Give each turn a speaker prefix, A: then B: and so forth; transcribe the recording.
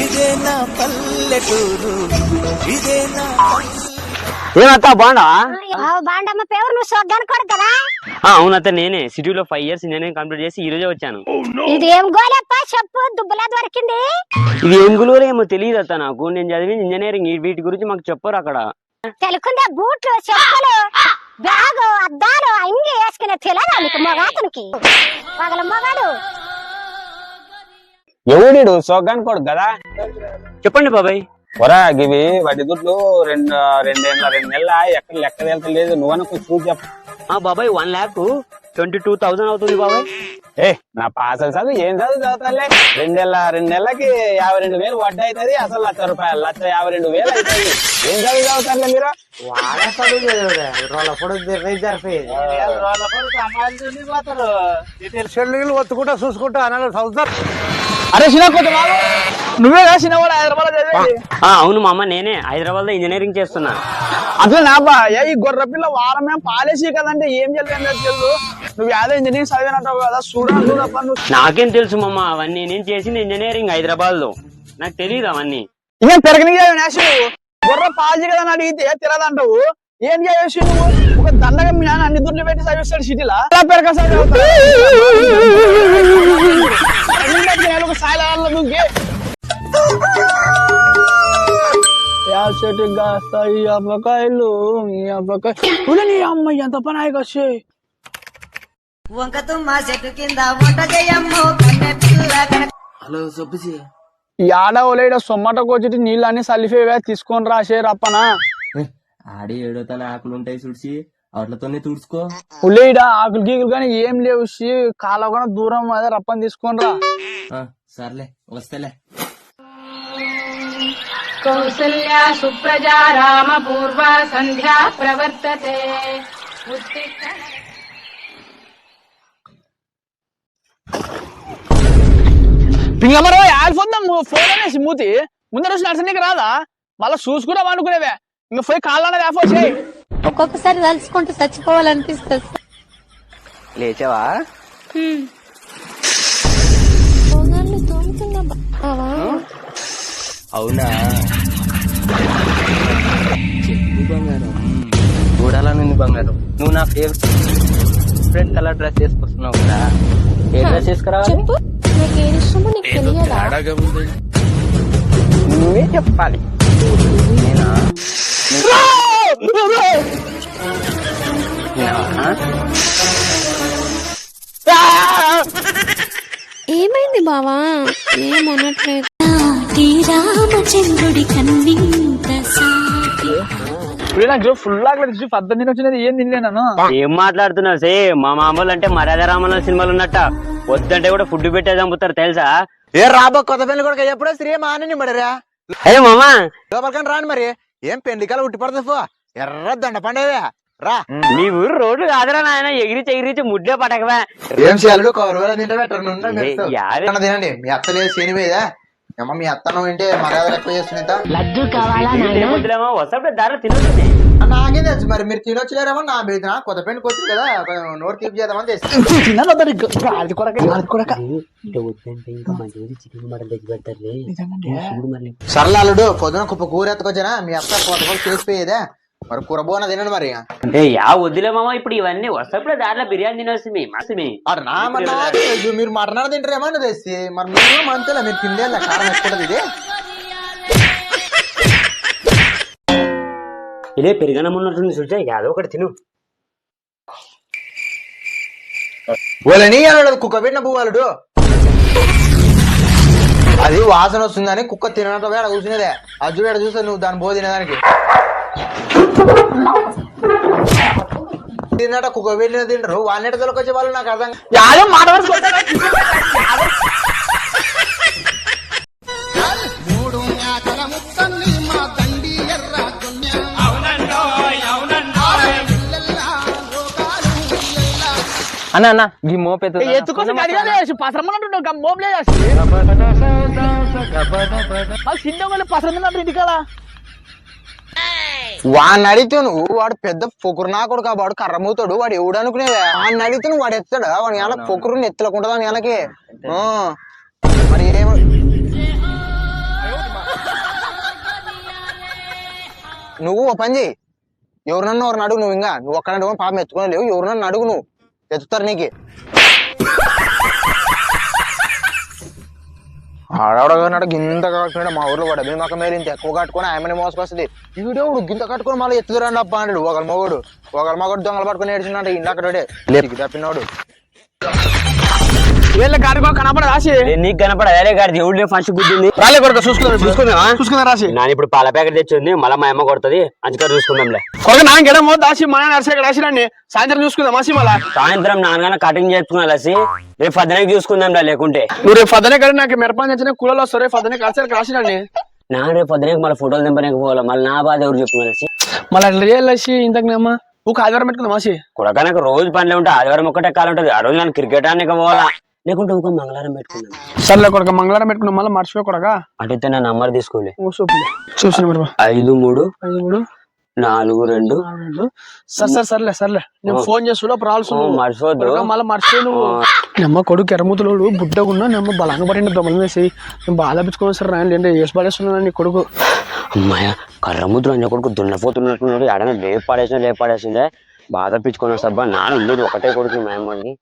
A: ఇదే నా పల్లెటూరు ఇదే నా
B: ఏమత్తా బాగుండా
C: బాండమ్మ పేరు నువ్వు సొగ్గాను కొడు కదా?
B: అవునత్త నేనే. సిటీలో ఫైవ్ ఇయర్స్ నేనే కంప్లీట్ చేసి ఈ రోజే వచ్చాను.
C: ఇది ఏం గోలప్ప? చెప్పు దుబ్బలా దొరికింది.
B: ఇది ఏం ఏమో తెలియదు అత్త నాకు. నేను చదివింది ఇంజనీరింగ్ వీటి గురించి మాకు చెప్పరు అక్కడ.
C: తెలుకుందే బూట్లు చెప్పులు బ్యాగు అద్దాలు అన్ని వేసుకునే తెలియదా నీకు మొగాతనికి. పగల మొగాడు.
D: ఎవడు సోగ్గాని కొడుకు కదా?
B: చెప్పండి బాబాయ్.
D: ఒరా గివి వాటి దుడ్లు రెండు రెండేళ్ళ రెండు నెలల ఎక్కడ లెక్క తెలుతలేదు నువ్వన్న కొంచెం చూసి చెప్పు.
B: ఆ బాబాయ్ one lakh twenty two thousand అవుతుంది బాబాయ్.
D: ఏ నా పాసలు చదువు ఏం చదువు చదువుతాలే రెండేళ్ళ రెండు నెలలకి యాభై రెండు వేలు వడ్డీ అవుతుంది. అసలు లక్ష రూపాయలు లక్ష యాభై రెండు వేలు అవుతుంది. ఏం చదువు చదువుతారులే మీరు?
E: చెల్లిళ్ళు ఒత్తుకుంటా చూసుకుంటా అన్నాడు చదువుతారు.
D: అరే చిన్న నువ్వే కదా చిన్నవాడు హైదరాబాద్
B: అవును మా అమ్మ నేనే హైదరాబాద్లో ఇంజనీరింగ్ చేస్తున్నా.
D: అట్లా నాబా ఏ ఈ గొర్రె పిల్ల వారం ఏం పాలేసి కదంటే ఏం చేయలేదు తెలుసు. నువ్వు యాదో ఇంజనీరింగ్ చదివినట్టావు కదా చూడాలి చూడప్ప
B: నాకేం తెలుసు మమ్మ అవన్నీ నేను చేసింది ఇంజనీరింగ్ హైదరాబాద్లో నాకు తెలియదు అవన్నీ.
D: ఇంకేం పెరగని నాశు గొర్రె పాల్చి కదా అని అడిగితే తిరదంటావు ఏం చేయొచ్చు నువ్వు? ఒక దండగా మీ నాన్న అన్ని దుడ్లు పెట్టి చదివిస్తాడు సిటీలా? ఈ అమ్మ ఎంత పని ఆయక వచ్చాయి
F: వంక తుమ్మ చెట్టు కింద వంట చేయమ్మో కన్నె పిల్ల కనక
A: హలో సబ్బుజీ
D: యాడ సొమ్మటకు వచ్చి నీళ్ళు అన్ని సలిఫేవే తీసుకొని రాసే రప్పనా
G: ఆడి ఏడోతల ఆకులు ఉంటాయి చూసి వాటితోనే తుడుచుకో.
D: ఉల్లేడ ఆకులు గీకులు కానీ ఏం లేవు షీ కాల కూడా దూరం అదే రప్పని తీసుకొని రా.
G: సర్లే వస్తేలే.
H: కౌసల్యా సుప్రజా రామ పూర్వ సంధ్యా ప్రవర్తతే.
D: పింగమరో ఆడిపోద్దాం ఫోన్ అనేసి మూతి ముందర వచ్చి నడిచనీకి రాదా? మళ్ళా చూసుకున్నాం అనుకునేవే ఇంకా పోయి కాళ్ళనే లేకపోతే
I: ఒక్కొక్కసారి తలుచుకుంటూ చచ్చిపోవాలనిపిస్తుంది.
B: లేచావా?
G: అవునా? చెప్పు బంగారం. బంగారం? నువ్వు నా ఫేవరెట్ కలర్ డ్రెస్ వేసుకొస్తున్నావు కదా. ఏ డ్రెస్ వేసుకురావాలి?
I: చెప్పు. నాకు ఏ ఇష్టమో నీకు తెలియదా?
D: నువ్వే చెప్పాలి.
G: నేనా? నేనా?
I: ఏమైంది బావా? ఏమనట్లేదు
C: రామచంద్రుడి కన్నింత సాటి.
D: ఇప్పుడు నాకు ఫుల్ ఆకలి పద్దెనిమిది వచ్చినది ఏం తినలేను
B: ఏం మాట్లాడుతున్నావు సే? మా మామూలు అంటే మర్యాద రామన్న సినిమాలు ఉన్నట్ట. వద్దంటే కూడా ఫుడ్ పెట్టే చంపుతారు తెలుసా?
E: ఏ రాబో కొత్త పెళ్ళి కూడా ఎప్పుడో స్త్రీ మానని మడిరా
B: అయ్యో మామా?
E: లోపలికని రాని మరి. ఏం పెళ్ళికాల ఉట్టి పడుతుంది పో ఎర్ర దండ పండేవే. రా.
B: మీ ఊరు రోడ్లు కాదురా నాయన ఎగిరిచి ఎగిరిచి ముడ్డే పటకవా
E: ఏం చేయాలి. తినండి. మీ అత్త లేదు శని మీద అమ్మ మీ అత్తను వింటే మర్యాద ఎక్కువ చేస్తున్నా
B: వద్దులేమో వస్తే దారి తినొచ్చింది
E: నాకేం తెలుసు మరి మీరు తినొచ్చలేరేమో నా మీద నా కొత్త పెళ్ళికి వచ్చింది కదా కొంచెం నోరు తీపి చేద్దామని సరళాలుడు పొద్దున కుప్ప కూర ఎత్తుకొచ్చానా? మీ అత్త కొత్త కూడా చేసిపోయేదే మరి కూర బోన తినండి మరి.
B: ఏ యా వద్దులే మామ ఇప్పుడు ఇవన్నీ వస్తప్పుడే దారిలో బిర్యానీ తినొస్తుంది మస్తు
E: అటు నా మరి నాకు తెలుసు. మీరు మటన్ తింటారేమో అని తెచ్చి మరి మీరు మంచిగా మీరు తిండే కారం ఎక్కువ ఇది?
B: ఇదే పెరిగనం ఉన్నట్టుంది చూసా యాదో ఒకటి తిను.
E: వాళ్ళని అన్నాడు కుక్క పెట్టిన పువ్వాలుడు. అది వాసన వస్తుందని కుక్క తినడం కూర్చునేదే. అది చూడ చూస్తే నువ్వు దాని బో తినేదానికి తిన్నట కుక్క పెట్టిన తింటారు. వాళ్ళ వచ్చే వాళ్ళు నాకు అర్థం.
D: యాదో మాట
G: అన్న అన్న ఈ మోపెత్తు
D: ఎత్తుకోసం పసరమ్మన్నట్టు మోబులే చిన్న వాళ్ళు పసరమ్మన్నట్టు ఇంటికాల
E: వాడిని అడిగితే నువ్వు వాడు పెద్ద పొకురు నా కాబట్టి వాడు కర్రమవుతాడు వాడు ఎవడు అనుకునేవే వాడిని అడిగితే నువ్వు వాడు ఎత్తాడు? వాడిని ఎలా పొకురు ఎత్తలకుండా వాని మరి నువ్వు ఓ పని చేయి ఎవరినన్నా ఎవరిని అడుగు నువ్వు ఇంకా. నువ్వు ఒక్కడ పాపం ఎత్తుకునే లేవు. ఎవరినన్నా అడుగు నువ్వు. ఎత్తుతారు నీకు. ఆడవాడు గింత కట్టుకున్నాడు మా ఊర్లో కూడా భీమక మేలు ఇంత ఎక్కువ కట్టుకుని ఆయమని మోసుకొస్తుంది ఈడేవుడు గింత కట్టుకుని మళ్ళీ ఎత్తుదురండి అప్ప అన్నాడు. ఒకళ్ళ మొగుడు ఒకళ్ళ మొగుడు దొంగలు పట్టుకుని ఏడ్చిందంట ఇందాకడే లేపు తప్పినోడు.
D: వీళ్ళ కనపడ రాసి
B: నీకు కనపడ అదే గాడి దేవుడు ఫస్ట్ గుద్దింది.
D: రాలే కొడుకు చూసుకుందాం
B: చూసుకుందామా?
D: చూసుకుందాం రాసి
B: నాన్న ఇప్పుడు పాల ప్యాకెట్ తెచ్చింది. మళ్ళీ మా అమ్మ కొడుతుంది. అంచుక చూసుకుందాంలే.
D: కొడుకు నా గెడమో దాసి మన నర్సే రాసిరండి సాయంత్రం చూసుకుందాం మాసి మళ్ళా?
B: సాయంత్రం నాన్నగానే కటింగ్ చేసుకున్నా లసి రేపు పద్దనకి చూసుకుందాంలే లేకుంటే.
D: నువ్వు రేపు పదనే కదా నాకు మిరపని తెచ్చిన కూలలో వస్తారు రేపు పదనే కలిసి రాసిరండి
B: నా రేపు పద్దనకి మళ్ళీ ఫోటోలు దింపడానికి పోవాలి? మళ్ళీ నా బాధ ఎవరు చెప్పుకున్నా లసి
D: మళ్ళీ అట్లా చేయాలి ఇంతకునేమ్మా ఒక ఆదివారం పెట్టుకుందాం మాసి
B: కొడక నాకు రోజు పనులు ఉంటాయి. ఆదివారం ఒక్కటే కాలం ఉంటుంది. ఆ రోజు నన్ను క్రికెట్ ఆడడానికి పోవాలా? లేకుంటే ఒక మంగళవారం పెట్టుకున్నాను.
D: సర్లే కొడుక మంగళవారం పెట్టుకున్నాం మళ్ళీ మర్చిపోయి కొడక.
B: అటైతే నా నంబర్ తీసుకోలే.
D: చూసిన
B: ఐదు మూడు
D: ఐదు మూడు
B: నాలుగు రెండు.
D: సరే సరే సర్లే సర్లే. నేను ఫోన్ చేస్తున్నా రాల్సి
B: ఓ, మర్చిపోద్దు.
D: మళ్ళీ మర్చిపోయి నువ్వు. నమ్మ కొడుకు ఎర్రమూతులోడు బుడ్డగున్నా నమ్మ బలంగా పడిన దొమలు వేసి నేను పెట్టుకోవాలి సార్ రాయలు ఏంటంటే వేసి పడేస్తున్నాను నీ కొడుకు.
B: అమ్మాయ కర్రముద్ర అన్న కొడుకు దున్నపోతున్నట్టున్నాడు. ఎడన లేపు పడేసిన లేపు పడేసిందే బాధ పిచ్చుకొని వస్తా నాన్న ఉండేది ఒకటే కొడుకు మా అమ్మకి